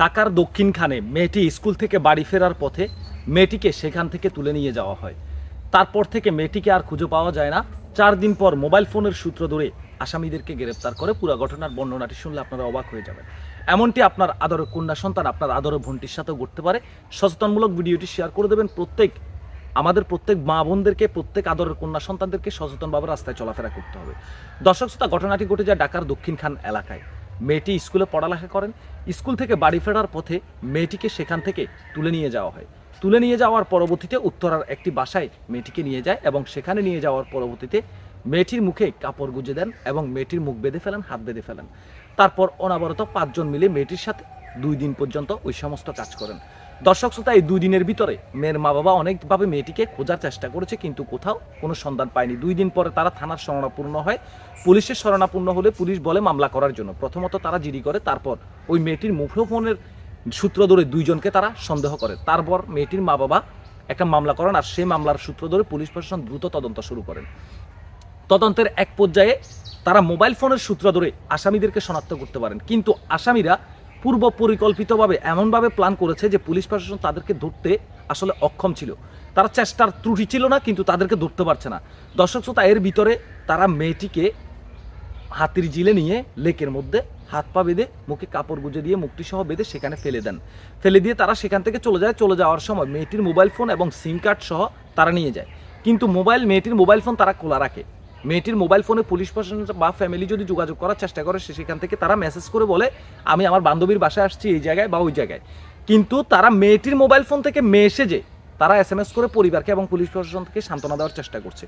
ঢাকার দক্ষিণখানে মেয়েটি স্কুল থেকে বাড়ি ফেরার পথে মেয়েটিকে সেখান থেকে তুলে নিয়ে যাওয়া হয়। তারপর থেকে মেয়েটিকে আর খুঁজে পাওয়া যায় না। চার দিন পর মোবাইল ফোনের সূত্র ধরে আসামিদেরকে গ্রেপ্তার করে পুরো ঘটনার বর্ণনাটি শুনলে আপনারা অবাক হয়ে যাবেন। এমনটি আপনার আদরের কন্যা সন্তান আপনার আদরের বোনটির সাথেও ঘটতে পারে। সচেতনমূলক ভিডিওটি শেয়ার করে দেবেন প্রত্যেক, আমাদের প্রত্যেক মা বোনদেরকে, প্রত্যেক আদরের কন্যা সন্তানদেরকে সচেতনভাবে রাস্তায় চলাফেরা করতে হবে। দর্শক শ্রোতা, ঘটনাটি ঘটে যায় ঢাকার দক্ষিণখান এলাকায়। মেয়েটি স্কুলে পড়ালেখা করেন। স্কুল থেকে বাড়ি ফেরার পথে মেয়েটিকে সেখান থেকে তুলে নিয়ে যাওয়া হয়। তুলে নিয়ে যাওয়ার পরবর্তীতে উত্তরার একটি বাসায় মেয়েটিকে নিয়ে যায় এবং সেখানে নিয়ে যাওয়ার পরবর্তীতে মেয়েটির মুখে কাপড় গুঁজে দেন এবং মেয়েটির মুখ বেঁধে ফেলেন, হাত বেঁধে ফেলেন। তারপর অনাবরত পাঁচজন মিলে মেয়েটির সাথে দুই দিন পর্যন্ত ওই সমস্ত কাজ করেন। দর্শক শ্রোতা, এই দুই দিনের ভিতরে মেয়ের মা বাবা অনেকভাবে মেয়েটিকে খোঁজার চেষ্টা করেছে, কিন্তু কোথাও কোনো সন্ধান পায়নি। দুই দিন পরে তারা থানার শরণাপূর্ণ হয়। পুলিশের শরণাপূর্ণ হলে পুলিশ বলে মামলা করার জন্য। প্রথমত তারা জিডি করে, তারপর ওই মেয়েটির মুঠোফোনের সূত্র ধরে দুইজনকে তারা সন্দেহ করে। তারপর মেয়েটির মা বাবা একটা মামলা করেন আর সেই মামলার সূত্র ধরে পুলিশ প্রশাসন দ্রুত তদন্ত শুরু করেন। তদন্তের এক পর্যায়ে তারা মোবাইল ফোনের সূত্র ধরে আসামিদেরকে শনাক্ত করতে পারেন। কিন্তু আসামিরা পূর্ব পরিকল্পিতভাবে এমনভাবে প্ল্যান করেছে যে পুলিশ প্রশাসন তাদেরকে ধরতে আসলে অক্ষম ছিল। তারা চেষ্টার ত্রুটি ছিল না, কিন্তু তাদেরকে ধরতে পারছে না। দর্শক শ্রোতা, এর ভিতরে তারা মেয়েটিকে হাতির জিলে নিয়ে লেকের মধ্যে হাত পা বেঁধে মুখে কাপড় গুঁজে দিয়ে মুক্তি সহ বেঁধে সেখানে ফেলে দেন। ফেলে দিয়ে তারা সেখান থেকে চলে যায়। চলে যাওয়ার সময় মেয়েটির মোবাইল ফোন এবং সিম কার্ড সহ তারা নিয়ে যায়। কিন্তু মোবাইল, মেয়েটির মোবাইল ফোন তারা খোলা রাখে। মেয়েটির মোবাইল ফোনে পুলিশ প্রশাসন বা ফ্যামিলি যদি যোগাযোগ করার চেষ্টা করে, সে সেখান থেকে তারা মেসেজ করে বলে, আমি আমার বান্ধবীর বাসায় আসছি, এই জায়গায় বা ওই জায়গায়। কিন্তু তারা মেয়েটির মোবাইল ফোন থেকে মেসেজে তারা এস এম এস করে পরিবারকে এবং পুলিশ প্রশাসন থেকে সান্ত্বনা দেওয়ার চেষ্টা করছে।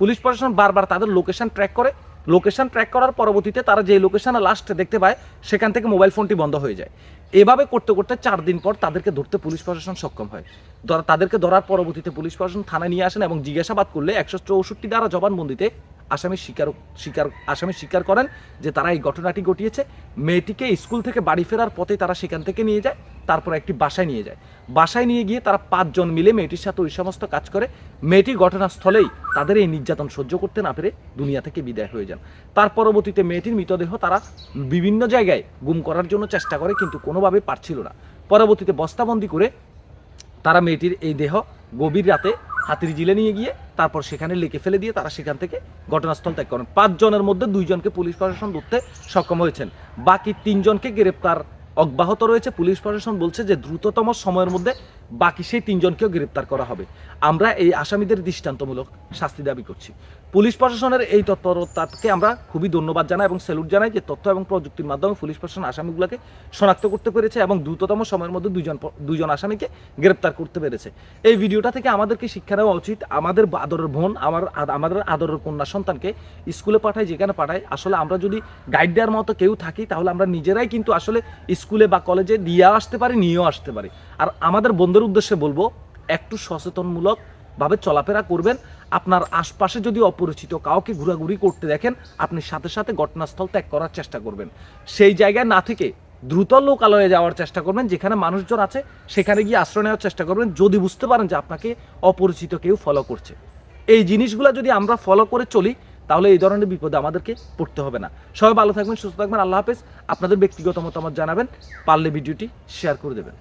পুলিশ প্রশাসন বারবার তাদের লোকেশন ট্র্যাক করে। লোকেশন ট্র্যাক করার পরবর্তীতে তারা যে লোকেশনে লাস্ট দেখতে পায়, সেখান থেকে মোবাইল ফোনটি বন্ধ হয়ে যায়। এভাবে করতে করতে চার দিন পর তাদেরকে ধরতে পুলিশ প্রশাসন সক্ষম হয়। তাদেরকে ধরার পরবর্তীতে পুলিশ প্রশাসন থানায় নিয়ে আসেন এবং জিজ্ঞাসাবাদ করলে একশো চৌষট্টি দ্বারা জবানবন্দিতে আসামি স্বীকার স্বীকার, আসামি স্বীকার করেন যে তারা এই ঘটনাটি ঘটিয়েছে। মেয়েটিকে স্কুল থেকে বাড়ি ফেরার পথে তারা সেখান থেকে নিয়ে যায়, তারপর একটি বাসায় নিয়ে যায়। বাসায় নিয়ে গিয়ে তারা পাঁচজন মিলে মেয়েটির সাথে ওই সমস্ত কাজ করে। মেয়েটি ঘটনাস্থলেই তাদের এই নির্যাতন সহ্য করতে না পেরে দুনিয়া থেকে বিদায় হয়ে যান। তার পরবর্তীতে মেয়েটির মৃতদেহ তারা বিভিন্ন জায়গায় গুম করার জন্য চেষ্টা করে, কিন্তু কোনোভাবে পারছিল না। পরবর্তীতে বস্তাবন্দি করে তারা মেয়েটির এই দেহ গভীর রাতে হাতির জিলে নিয়ে গিয়ে তারপর সেখানে লিখে ফেলে দিয়ে তারা সেখান থেকে ঘটনাস্থল ত্যাগ করেন। পাঁচজনের মধ্যে দুইজনকে পুলিশ প্রশাসন ধরতে সক্ষম হয়েছেন। বাকি তিনজনকে গ্রেপ্তার অব্যাহত রয়েছে। পুলিশ প্রশাসন বলছে যে, দ্রুততম সময়ের মধ্যে বাকি সেই তিনজনকেও গ্রেপ্তার করা হবে। আমরা এই আসামিদের দৃষ্টান্তমূলক শাস্তি দাবি করছি। পুলিশ প্রশাসনের এই তৎপরতাকে আমরা খুবই ধন্যবাদ জানাই এবং স্যালুট জানাই যে তথ্য এবং প্রযুক্তির মাধ্যমে পুলিশ প্রশাসন আসামিগুলোকে শনাক্ত করতে পেরেছে এবং দ্রুততম সময়ের মধ্যে দুজন দুজন আসামিকে গ্রেপ্তার করতে পেরেছে। এই ভিডিওটা থেকে আমাদেরকে শিক্ষা নেওয়া উচিত। আমাদের আদরের বোন, আমার আমাদের আদরের কন্যা সন্তানকে স্কুলে পাঠাই যেখানে পাঠাই আসলে আমরা যদি গাইড দেওয়ার মতো কেউ থাকি, তাহলে আমরা নিজেরাই কিন্তু আসলে স্কুলে বা কলেজে দিয়ে আসতে পারি, নিয়েও আসতে পারি। আর আমাদের বন্ধুর উদ্দেশ্যে বলব, একটু সচেতনমূলক ভাবে চলাফেরা করবেন। আপনার আশপাশে যদি অপরিচিত কাউকে ঘোরাঘুরি করতে দেখেন, আপনি সাথে সাথে ঘটনাস্থল ত্যাগ করার চেষ্টা করবেন। সেই জায়গায় না থেকে দ্রুত লোকালয়ে যাওয়ার চেষ্টা করবেন, যেখানে মানুষজন আছে, সেখানে গিয়ে আশ্রয় নেওয়ার চেষ্টা করবেন, যদি বুঝতে পারেন যে আপনাকে অপরিচিত কেউ ফলো করছে। এই জিনিসগুলো যদি আমরা ফলো করে চলি, তাহলে এই ধরনের বিপদে আমাদেরকে পড়তে হবে না। সবাই ভালো থাকবেন, সুস্থ থাকবেন, আল্লাহ হাফেজ। আপনাদের ব্যক্তিগত মতামত জানাবেন, পারলে ভিডিওটি শেয়ার করে দেবেন।